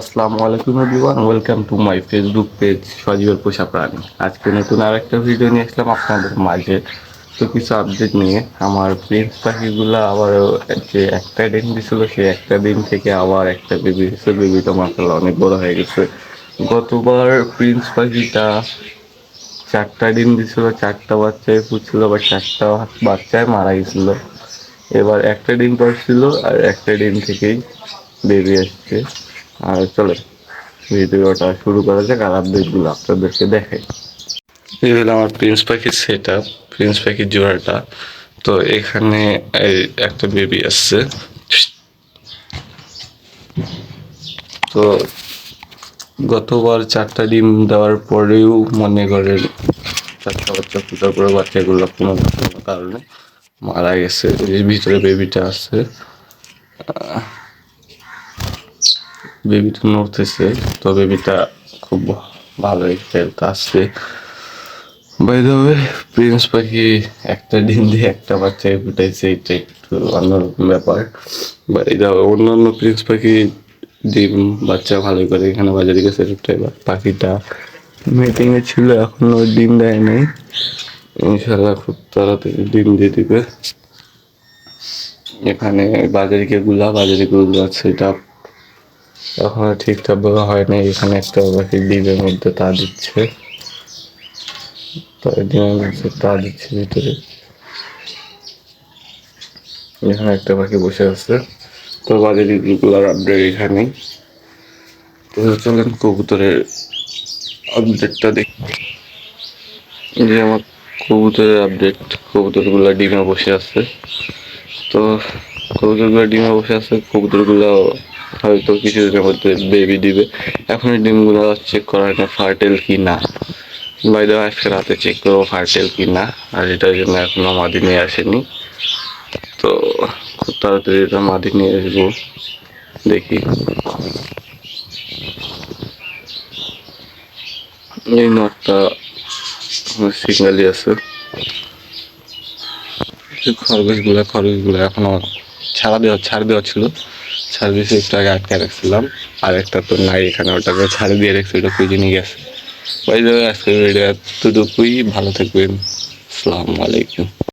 আসসালামু আলাইকুম everyone welcome to my Facebook page সজীবের পোষা প্রাণী আজকে নতুন আর একটা ভিডিও নিয়ে আসলাম আপনাদের মাঝে। তো কিছু আপডেট নিয়ে, আমার প্রিন্স পাখিগুলো আবার যে একটা দিন দিছিল, সেই একটা দিন থেকে আবার একটা বেবি দিচ্ছে বেবিটা মাসাল্লাহ অনেক বড় হয়ে গেছে। গতবার প্রিন্স পাখিটা চারটা ডিম দিছিল, চারটা বাচ্চায় ফুটছিল আবার চারটা বাচ্চায় মারা গেছিল। এবার একটা ডিম পারছিল আর একটা ডিম থেকেই বেবি আসছে। আর চলে ভিডিওটা শুরু করা যাক আর আপডেটগুলো আপনাদেরকে দেখাই। এই হলো আমার প্রিন্স পাখির সেট আপ প্রিন্স পাখির জোড়াটা। তো এখানে একটা বেবি আসছে। তো গতবার চারটা ডিম দেওয়ার পরেও মনে করেন চারটা বাচ্চা ফুটার পরে বাচ্চাগুলো কোনো কারণে মারা গেছে। ভিতরে বেবিটা আছে। বেবিটা নড়তেছে, তো বেবিটা খুব ভালোই খেলতে আসছে বাই দ্য ওয়ে প্রিন্স পাখি একটা ডিম দিয়ে একটা বাচ্চাকে ফুটাইছে, এটা একটু অন্যরকম ব্যাপার। বাট এটা অন্য অন্য প্রিন্স পাখি ডিম বাচ্চা ভালোই করে, এখানে বাজারে গেছে এবার পাখিটা মিটিংয়ে ছিল, এখনও ডিম দেয় নাই ইনশাল্লাহ খুব তাড়াতাড়ি ডিম দিয়ে দিবে। এখানে বাজারিকে গুলা, বাজারি গুলা সেটা এখনও হয় নাই, এখানে একটা পাখি ডিমের মধ্যে তা দিচ্ছে। তা দিচ্ছে ভিতরে। এখানে একটা পাখি বসে আছে। তো বাজারি গুলার আপডেট এখানেই। তো চলেন কবুতরের আপডেটটা দেখি। যে আমার কবুতরের আপডেট কবুতরগুলো ডিমে বসে আছে। তো কবুতরগুলো ডিমে বসে আছে, কবুতরগুলো হয়তো কিছুদিনের মধ্যে বেবি দিবে। এখন এই ডিমগুলো চেক করা না ফার্টেল কি না বাইরে আজকে রাতে চেক করব ফার্টেল কি না আর এটার জন্য এখনও মাদি নিয়ে আসেনি। তো খুব তাড়াতাড়ি এটা মাদি নিয়ে আসব। দেখি। এই নটটা সিগনালি আছে। খরগোশগুলো খরগোশগুলো এখনও ছাড়া দেওয়া ছাড় দেওয়া ছিল। দিয়েছে একটু আগে আটকে রাখছিলাম, আর একটা তো নাই এখানে, ওটাকে ছাড়ে দিয়ে রেখেছি, ওটা কুই নিয়ে গেছে। ওই জন্য আজকে ভিডিও এতটুকুই, ভালো থাকবেন। আসসালামু আলাইকুম।